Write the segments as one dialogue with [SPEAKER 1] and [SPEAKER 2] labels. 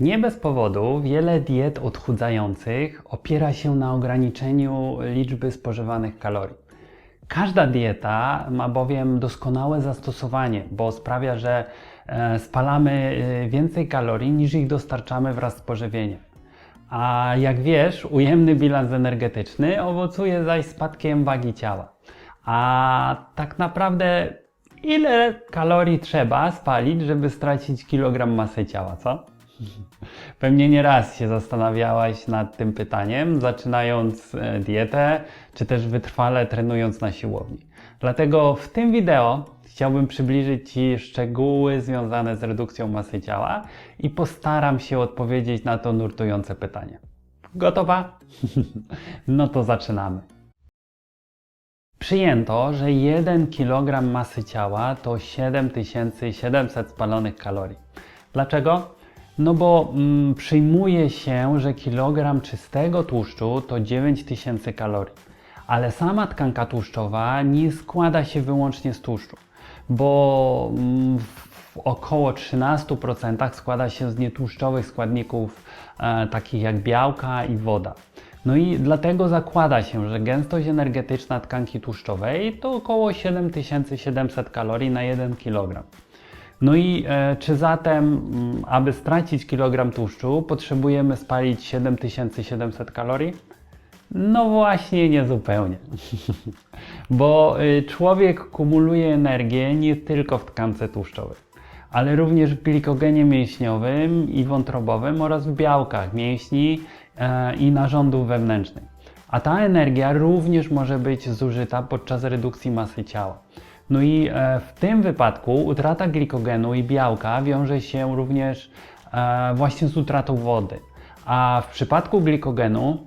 [SPEAKER 1] Nie bez powodu wiele diet odchudzających opiera się na ograniczeniu liczby spożywanych kalorii. Każda dieta ma bowiem doskonałe zastosowanie, bo sprawia, że e, spalamy e, więcej kalorii niż ich dostarczamy wraz z pożywieniem. A jak wiesz, ujemny bilans energetyczny owocuje zaś spadkiem wagi ciała. A tak naprawdę ile kalorii trzeba spalić, żeby stracić kilogram masy ciała, co? Pewnie nie raz się zastanawiałaś nad tym pytaniem, zaczynając e, dietę, czy też wytrwale trenując na siłowni. Dlatego w tym wideo chciałbym przybliżyć Ci szczegóły związane z redukcją masy ciała i postaram się odpowiedzieć na to nurtujące pytanie. Gotowa? no to zaczynamy. Przyjęto, że 1 kg masy ciała to 7700 spalonych kalorii. Dlaczego? No bo mm, przyjmuje się, że kilogram czystego tłuszczu to 9000 kalorii. Ale sama tkanka tłuszczowa nie składa się wyłącznie z tłuszczu, bo mm, w około 13% składa się z nietłuszczowych składników e, takich jak białka i woda. No i dlatego zakłada się, że gęstość energetyczna tkanki tłuszczowej to około 7700 kalorii na 1 kg. No i e, czy zatem, mm, aby stracić kilogram tłuszczu, potrzebujemy spalić 7700 kalorii? No właśnie, niezupełnie. Bo y, człowiek kumuluje energię nie tylko w tkance tłuszczowej, ale również w glikogenie mięśniowym i wątrobowym oraz w białkach mięśni e, i narządów wewnętrznych. A ta energia również może być zużyta podczas redukcji masy ciała. No i e, w tym wypadku utrata glikogenu i białka wiąże się również e, właśnie z utratą wody. A w przypadku glikogenu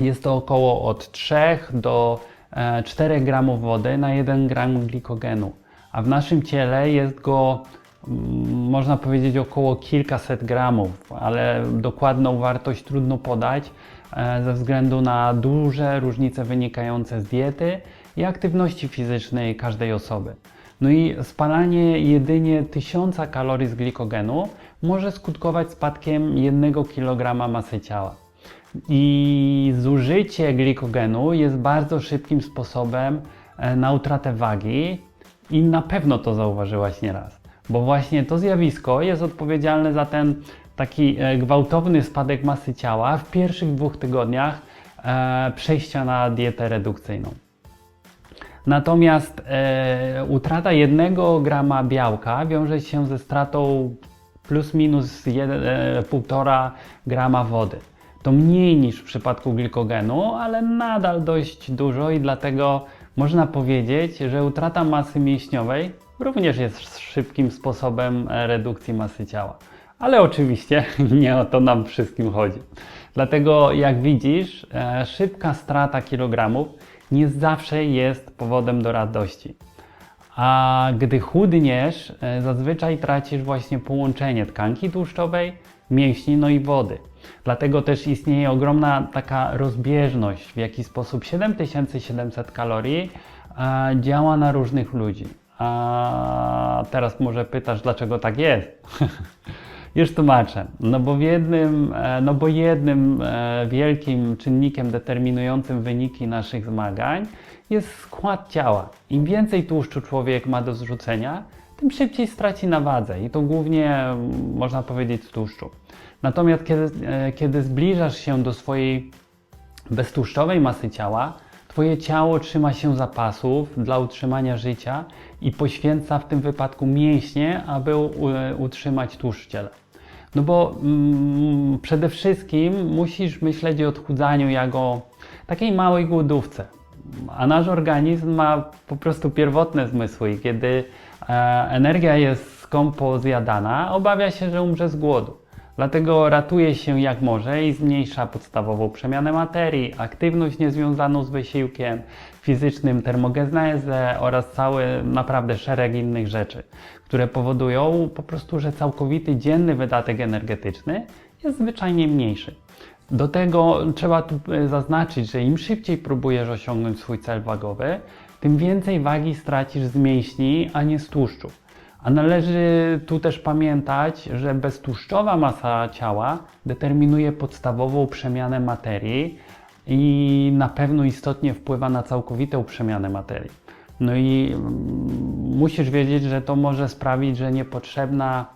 [SPEAKER 1] jest to około od 3 do e, 4 gramów wody na 1 gram glikogenu. A w naszym ciele jest go, mm, można powiedzieć, około kilkaset gramów, ale dokładną wartość trudno podać e, ze względu na duże różnice wynikające z diety i aktywności fizycznej każdej osoby. No i spalanie jedynie 1000 kalorii z glikogenu może skutkować spadkiem 1 kg masy ciała. I zużycie glikogenu jest bardzo szybkim sposobem e, na utratę wagi i na pewno to zauważyłaś nieraz, bo właśnie to zjawisko jest odpowiedzialne za ten taki e, gwałtowny spadek masy ciała w pierwszych dwóch tygodniach e, przejścia na dietę redukcyjną. Natomiast e, utrata 1 grama białka wiąże się ze stratą plus minus 1,5 grama wody. To mniej niż w przypadku glikogenu, ale nadal dość dużo i dlatego można powiedzieć, że utrata masy mięśniowej również jest szybkim sposobem redukcji masy ciała. Ale oczywiście nie o to nam wszystkim chodzi. Dlatego jak widzisz, e, szybka strata kilogramów nie zawsze jest powodem do radości. A gdy chudniesz, e, zazwyczaj tracisz właśnie połączenie tkanki tłuszczowej, mięśni, no i wody. Dlatego też istnieje ogromna taka rozbieżność, w jaki sposób 7700 kalorii e, działa na różnych ludzi. A teraz może pytasz, dlaczego tak jest? Już tłumaczę. No bo, w jednym, e, no bo jednym e, wielkim czynnikiem determinującym wyniki naszych zmagań jest skład ciała. Im więcej tłuszczu człowiek ma do zrzucenia, tym szybciej straci na wadze i to głównie mm, można powiedzieć tłuszczu. Natomiast kiedy, e, kiedy zbliżasz się do swojej beztłuszczowej masy ciała, Twoje ciało trzyma się zapasów dla utrzymania życia i poświęca w tym wypadku mięśnie, aby utrzymać tłuszcz. No bo mm, przede wszystkim musisz myśleć o odchudzaniu jako takiej małej głodówce. A nasz organizm ma po prostu pierwotne zmysły i kiedy e, energia jest skąpo zjadana, obawia się, że umrze z głodu. Dlatego ratuje się jak może i zmniejsza podstawową przemianę materii, aktywność niezwiązaną z wysiłkiem fizycznym, termogenezę oraz cały naprawdę szereg innych rzeczy, które powodują po prostu, że całkowity dzienny wydatek energetyczny jest zwyczajnie mniejszy. Do tego trzeba tu e, zaznaczyć, że im szybciej próbujesz osiągnąć swój cel wagowy, tym więcej wagi stracisz z mięśni, a nie z tłuszczu. A należy tu też pamiętać, że beztłuszczowa masa ciała determinuje podstawową przemianę materii i na pewno istotnie wpływa na całkowitą przemianę materii. No i mm, musisz wiedzieć, że to może sprawić, że niepotrzebna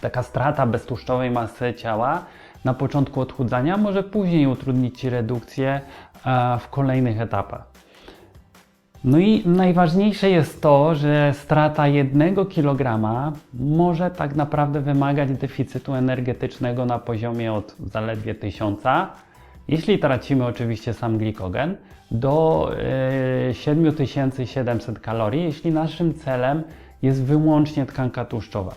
[SPEAKER 1] taka strata beztłuszczowej masy ciała na początku odchudzania może później utrudnić Ci redukcję e, w kolejnych etapach. No i najważniejsze jest to, że strata jednego kilograma może tak naprawdę wymagać deficytu energetycznego na poziomie od zaledwie 1000, jeśli tracimy oczywiście sam glikogen, do e, 7700 kalorii, jeśli naszym celem jest wyłącznie tkanka tłuszczowa.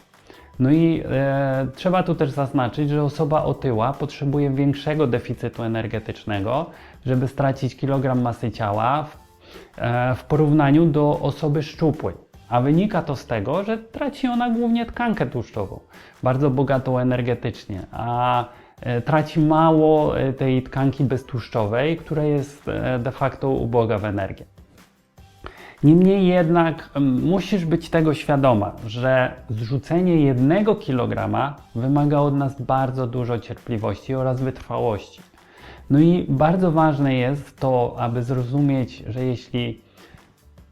[SPEAKER 1] No i e, trzeba tu też zaznaczyć, że osoba otyła potrzebuje większego deficytu energetycznego, żeby stracić kilogram masy ciała w, e, w porównaniu do osoby szczupłej. A wynika to z tego, że traci ona głównie tkankę tłuszczową, bardzo bogatą energetycznie, a e, traci mało e, tej tkanki beztłuszczowej, która jest e, de facto uboga w energię. Niemniej jednak musisz być tego świadoma, że zrzucenie jednego kilograma wymaga od nas bardzo dużo cierpliwości oraz wytrwałości. No i bardzo ważne jest to, aby zrozumieć, że jeśli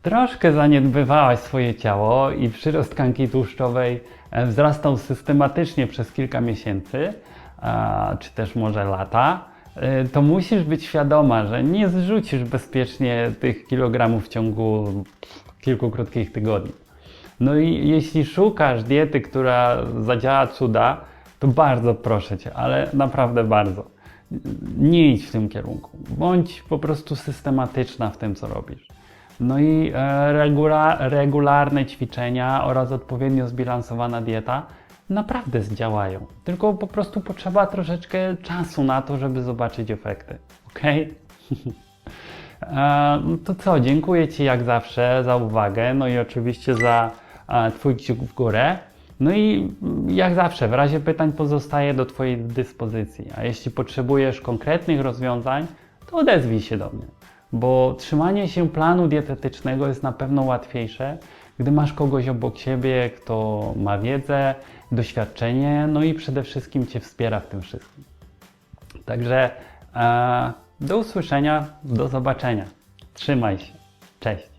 [SPEAKER 1] troszkę zaniedbywałaś swoje ciało i przyrost tkanki tłuszczowej e, wzrastał systematycznie przez kilka miesięcy, czy też może lata, e, to musisz być świadoma, że nie zrzucisz bezpiecznie tych kilogramów w ciągu kilku krótkich tygodni. No i jeśli szukasz diety, która zadziała cuda, to bardzo proszę Cię, ale naprawdę bardzo. Nie idź w tym kierunku. Bądź po prostu systematyczna w tym, co robisz. No i e, regula, regularne ćwiczenia oraz odpowiednio zbilansowana dieta naprawdę zdziałają. Tylko po prostu potrzeba troszeczkę czasu na to, żeby zobaczyć efekty. Ok? E, no to co, dziękuję Ci jak zawsze za uwagę, no i oczywiście za e, Twój kciuk w górę. No i jak zawsze, w razie pytań pozostaję do Twojej dyspozycji. A jeśli potrzebujesz konkretnych rozwiązań, to odezwij się do mnie, bo trzymanie się planu dietetycznego jest na pewno łatwiejsze, gdy masz kogoś obok siebie, kto ma wiedzę, doświadczenie, no i przede wszystkim Cię wspiera w tym wszystkim. Także e, do usłyszenia, do zobaczenia. Trzymaj się. Cześć.